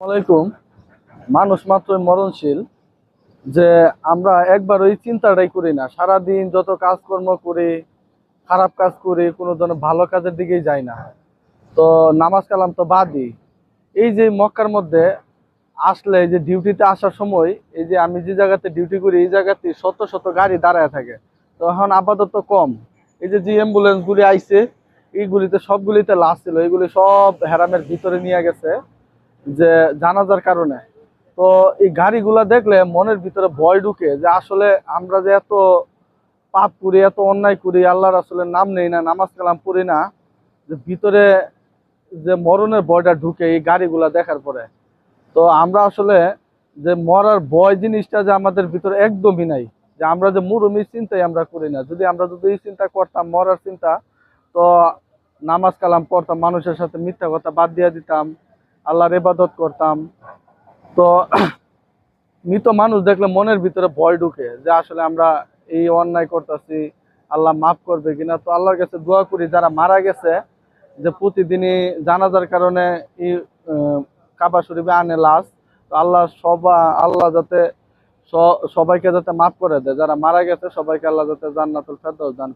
আলাইকুম। মানুষ মাত্রই মরণশীল যে আমরা একবার ওই চিন্তাটাই করি না। সারাদিন যত কাজকর্ম করি, খারাপ কাজ করি, কোনো ধরনের ভালো কাজের দিকেই যাই না। তো নামাজ কালাম তো বাদই। এই যে মক্কার মধ্যে আসলে যে ডিউটিতে আসার সময়, এই যে আমি যে জায়গাতে ডিউটি করি, এই জায়গাতে শত শত গাড়ি দাঁড়ায় থাকে। তো এখন আপাতত কম। এই যে যে অ্যাম্বুলেন্সগুলি আইছে, এইগুলিতে সবগুলিতে লাশ ছিল। এইগুলি সব হেরামের ভিতরে নিয়ে গেছে। যে জানাজার কারণে। তো এই গাড়িগুলা দেখলে মনের ভিতরে ভয় ঢুকে যে আসলে আমরা যে এত পাপ করি, এত অন্যায় করি আল্লাহ রাসুলের নাম নেই না, নামাজ কালাম পড়ি না, যে ভিতরে যে মরণের ভয়টা ঢুকে এই গাড়িগুলা দেখার পরে। তো আমরা আসলে যে মরার ভয় জিনিসটা যে আমাদের ভিতরে একদমই নাই, যে আমরা যে মুরুমি চিন্তাই আমরা করি না। যদি আমরা যদি এই চিন্তা করতাম, মরার চিন্তা, তো নামাজ কালাম পড়তাম, মানুষের সাথে মিথ্যা কথা বাদ দিয়ে দিতাম আল্লাহর ইবাদত করতাম। তো মৃত মানুষ দেখলে মনের ভিতরে ভয় ঢুকে যে আসলে আমরা এই অন্যায় করতেছি, আল্লাহ মাফ করবে কিনা। তো আল্লাহর কাছে দোয়া করি, যারা মারা গেছে, যে প্রতিদিনই জানাজার কারণে এই কাবা শরীফে আনে লাশ। তো আল্লাহ সবা, আল্লাহ যাতে সবাইকে যাতে মাফ করে দেয়। যারা মারা গেছে, সবাইকে আল্লাহ যাতে জান্নাতুল ফেরদৌস দান।